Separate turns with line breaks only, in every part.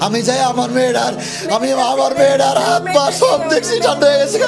আমি যাই আমার মেয়েটার আমি আমার মেয়েটার হাত পা সব দেখছি ঠান্ডা হয়ে গেছে।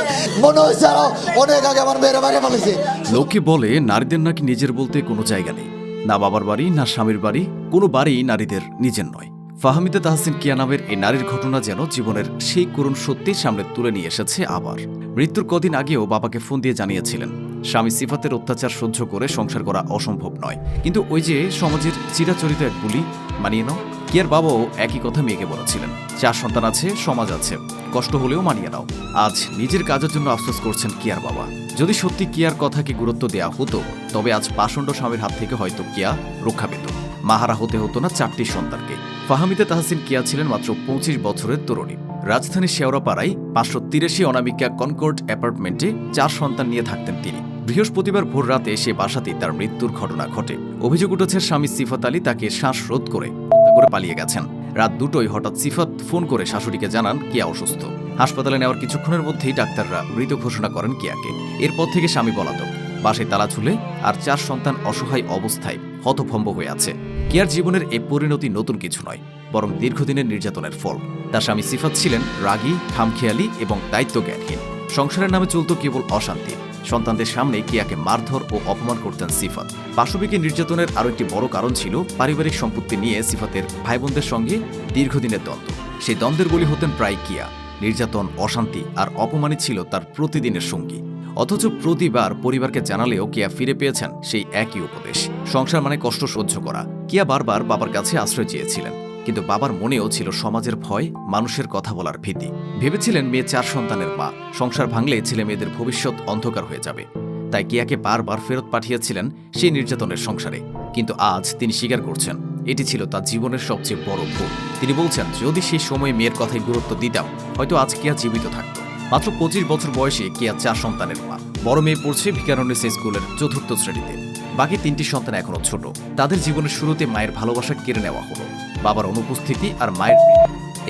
মনে হচ্ছে আরও অনেক আগে আমার মেয়েরা বাইরে ফেলেছে
লোকে বলে নারীদের নাকি নিজের বলতে কোনো জায়গা নেই। না বাবার বাড়ি, না স্বামীর বাড়ি, কোনো বাড়ি নারীদের নিজের নয়। ফাহামিদা তাহসিন কিয়া নামের এই নারীর ঘটনা যেন জীবনের সেই করুণ সত্যি সামনে তুলে নিয়ে এসেছে আবার। মৃত্যুর কদিন আগেও বাবাকে ফোন দিয়ে জানিয়েছিলেন, স্বামী সিফাতের অত্যাচার সহ্য করে সংসার করা অসম্ভব নয়। কিন্তু ওই যে সমাজের চিরাচরিত এক বুলি, মানিয়ে নাও। কিয়ার বাবাও একই কথা মেয়েকে বলেছিলেন। চার সন্তান আছে, সমাজ আছে। কষ্ট হলেও মানিয়ে নাও। আজ নিজের কাজের জন্য আফসোস করছেন কিয়ার বাবা। যদি সত্যি কিয়ার কথাকে গুরুত্ব দেওয়া হতো, তবে আজ পাষণ্ড স্বামীর হাত থেকে হয়তো কিয়া রক্ষা পেত। মাহারা হতে হতো না চারটি সন্তানকে। ফাহামিদে তাহসিন কিয়া ছিলেন মাত্র পঁচিশ বছরের তরুণী। রাজধানীর শেওড়াপাড়ায় পাঁচশো তিরাশি অনামিকা কনকোর্ড অ্যাপার্টমেন্টে চার সন্তান নিয়ে থাকতেন তিনি। বৃহস্পতিবার ভোর রাতে সে বাসাতেই তার মৃত্যুর ঘটনা ঘটে। অভিযোগ উঠেছে স্বামী সিফাত আলী তাকে শ্বাসরোধ করে করে পালিয়ে গেছেন। রাত দুটোই হঠাৎ সিফাত ফোন করে শাশুড়িকে জানান কিয়া অসুস্থ। হাসপাতালে নেওয়ার কিছুক্ষণের মধ্যেই ডাক্তাররা মৃত ঘোষণা করেন কিয়াকে। এরপর থেকে স্বামী পলাতক। বাসায় তালা ঝুলে আর চার সন্তান অসহায় অবস্থায় হতভম্ব হয়ে আছে। কিয়ার জীবনের এ পরিণতি নতুন কিছু নয়, বরং দীর্ঘদিনের নির্যাতনের ফল। তার স্বামী সিফাত ছিলেন রাগী, খামখেয়ালি এবং দায়িত্বজ্ঞানহীন। সংসারের নামে চলত কেবল অশান্তি। সন্তানদের সামনে কিয়াকে মারধর ও অপমান করতেন সিফাত। পাশবিকী নির্যাতনের আরও একটি বড় কারণ ছিল পারিবারিক সম্পত্তি নিয়ে সিফাতের ভাই বোনদের সঙ্গে দীর্ঘদিনের দ্বন্দ্ব। সেই দ্বন্দ্বের বলি হতেন প্রায় কিয়া। নির্যাতন, অশান্তি আর অপমানই ছিল তার প্রতিদিনের সঙ্গী। অথচ প্রতিবার পরিবারকে জানালেও কিয়া ফিরে পেয়েছেন সেই একই উপদেশ। সংসার মানে কষ্ট সহ্য করা। কিয়া বারবার বাবার কাছে আশ্রয় চেয়েছিলেন। কিন্তু বাবার মনেও ছিল সমাজের ভয়, মানুষের কথা বলার ভীতি। ভেবেছিলেন মেয়ে চার সন্তানের মা। সংসার ভাঙলে ছেলে মেয়েদের ভবিষ্যৎ অন্ধকার হয়ে যাবে। তাই কিয়াকে বারবার ফেরত পাঠিয়েছিলেন সেই নির্যাতনের সংসারে। কিন্তু আজ তিনি স্বীকার করছেন, এটি ছিল তার জীবনের সবচেয়ে বড় ভুল। তিনি বলছেন, যদি সেই সময় মেয়ের কথায় গুরুত্ব দিতাম, হয়তো আজ কিয়া জীবিত থাকত। মাত্র পঁচিশ বছর বয়সে কিয়া চার সন্তানের মা। বড় মেয়ে পড়ছে ভিকারণ্যেসে স্কুলের চতুর্থ শ্রেণীতে। বাকি তিনটি সন্তান এখনও ছোট। তাদের জীবনের শুরুতে মায়ের ভালোবাসা কেড়ে নেওয়া হলো। বাবার অনুপস্থিতি আর মায়ের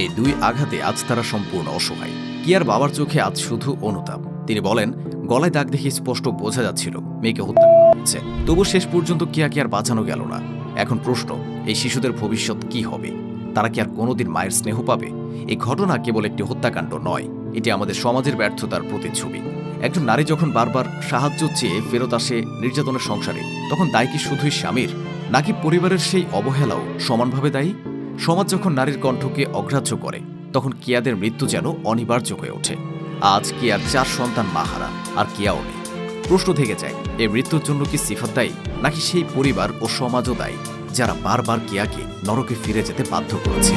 এই দুই আঘাতে আজ তারা সম্পূর্ণ অসহায়। কিয়ার বাবার চোখে আজ শুধু অনুতাপ। তিনি বলেন, গলায় দাগ দেখে স্পষ্ট বোঝা যাচ্ছিল, মেয়েকে হত্যা করা হয়েছে তবু শেষ পর্যন্ত কিয়াকে আর বাঁচানো গেল না। এখন প্রশ্ন, এই শিশুদের ভবিষ্যৎ কি হবে? তারা কি আর কোনোদিন মায়ের স্নেহ পাবে? এই ঘটনা কেবল একটি হত্যাকাণ্ড নয়, এটি আমাদের সমাজের ব্যর্থতার প্রতিচ্ছবি। একজন নারী যখন বারবার সাহায্য চেয়ে ফেরত আসে নির্যাতনের সংসারে, তখন দায় কি শুধুই স্বামীর? নাকি পরিবারের সেই অবহেলাও সমানভাবে দায়ী? সমাজ যখন নারীর কণ্ঠকে অগ্রাহ্য করে, তখন কিয়াদের মৃত্যু যেন অনিবার্য হয়ে ওঠে। আজ কিয়ার চার সন্তান মাহারা, আর কিয়াও নেই। প্রশ্ন থেকে যায় এই মৃত্যুর জন্য কি সিফাত দায়ী, নাকি সেই পরিবার ও সমাজও দায়ী, যারা বারবার কিয়াকে নরকে ফিরে যেতে বাধ্য করেছে?